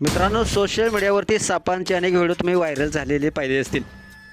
मित्रांनो सोशल मीडियावरती सापांचे अनेक व्हिडिओ तुम्ही व्हायरल झालेले पाहिले असतील.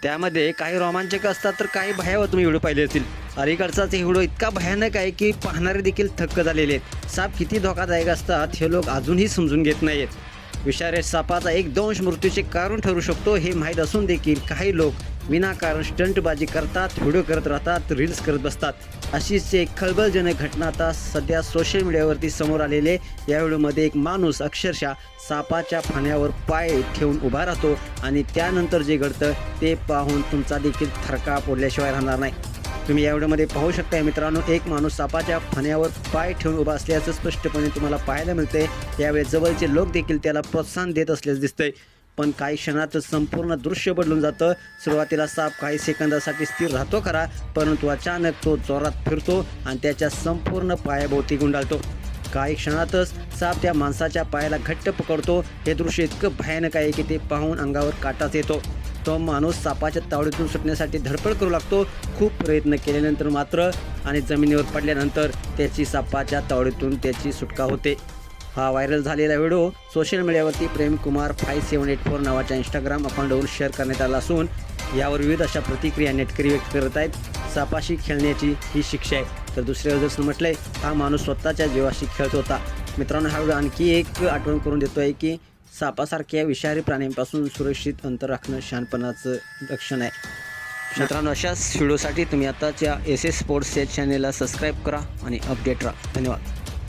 त्यामध्ये काही रोमांचक असतात तर काही भयावह तुम्ही व्हिडिओ पाहिले असतील. अलीकडचाच हे व्हिडिओ इतका भयानक आहे की पाहणारे देखील थक्क झालेले आहेत. साप किती धोकादायक असतात हे लोक अजूनही समजून घेत नाहीत विषारी सापाचा एक दंश मृत्यूचे कारण ठरू शकतो हे माहीत असून देखील काही लोक विनाकारण स्टंटबाजी करतात व्हिडिओ करत राहतात रील्स करत बसतात. अशीच एक खळबळजनक घटना आता सध्या सोशल मीडियावरती समोर आलेले या व्हिडिओमध्ये एक माणूस अक्षरशः सापाच्या फाण्यावर पाय ठेवून उभा राहतो आणि त्यानंतर जे घडतं ते पाहून तुमचा देखील थरका पडल्याशिवाय राहणार नाही. तुम्ही या व्हिडिओमध्ये पाहू शकता मित्रांनो एक माणूस सापाच्या फण्यावर पाय ठेवून उभा असल्याचं स्पष्टपणे तुम्हाला पाहायला मिळते यावेळी जवळचे लोक देखील त्याला प्रोत्साहन देत असल्याचं दिसतंय. पण काही क्षणातच संपूर्ण दृश्य बदलून जातं. सुरुवातीला साप काही सेकंदासाठी स्थिर राहतो खरा परंतु अचानक तो जोरात फिरतो आणि त्याच्या संपूर्ण पायाभोवती गुंडाळतो. काही क्षणातच साप त्या माणसाच्या पायाला घट्ट पकडतो. हे दृश्य इतकं भयानक आहे की ते पाहून अंगावर काटाच येतो. तो माणूस सापाच्या तावडीतून सुटण्यासाठी धडपड करू लागतो. खूप प्रयत्न केल्यानंतर मात्र आणि जमिनीवर पडल्यानंतर त्याची सापाच्या तावडीतून त्याची सुटका होते. हा व्हायरल झालेला व्हिडिओ सोशल मीडियावरती Premkumar five seven eight four नावाच्या इंस्टाग्राम अकाउंटवरून शेअर करण्यात आला असून यावर विविध अशा प्रतिक्रिया नेटकरी व्यक्त करत आहेत. सापाशी खेळण्याची ही शिक्षा आहे. तर दुसऱ्या जसं म्हटलंय हा माणूस स्वतःच्या जीवाशी खेळत होता. मित्रांनो हा व्हिडिओ आणखी एक आठवण करून देतो आहे की सापासारख्या विषारी प्राण्यांपासून सुरक्षित अंतर राखणं शहाणपणाचं लक्षण आहे. मित्रांनो अशाच व्हिडिओसाठी तुम्ही आताच्या एस एस स्पोर्ट्स या चॅनेलला सबस्क्राईब करा आणि अपडेट राहा. धन्यवाद.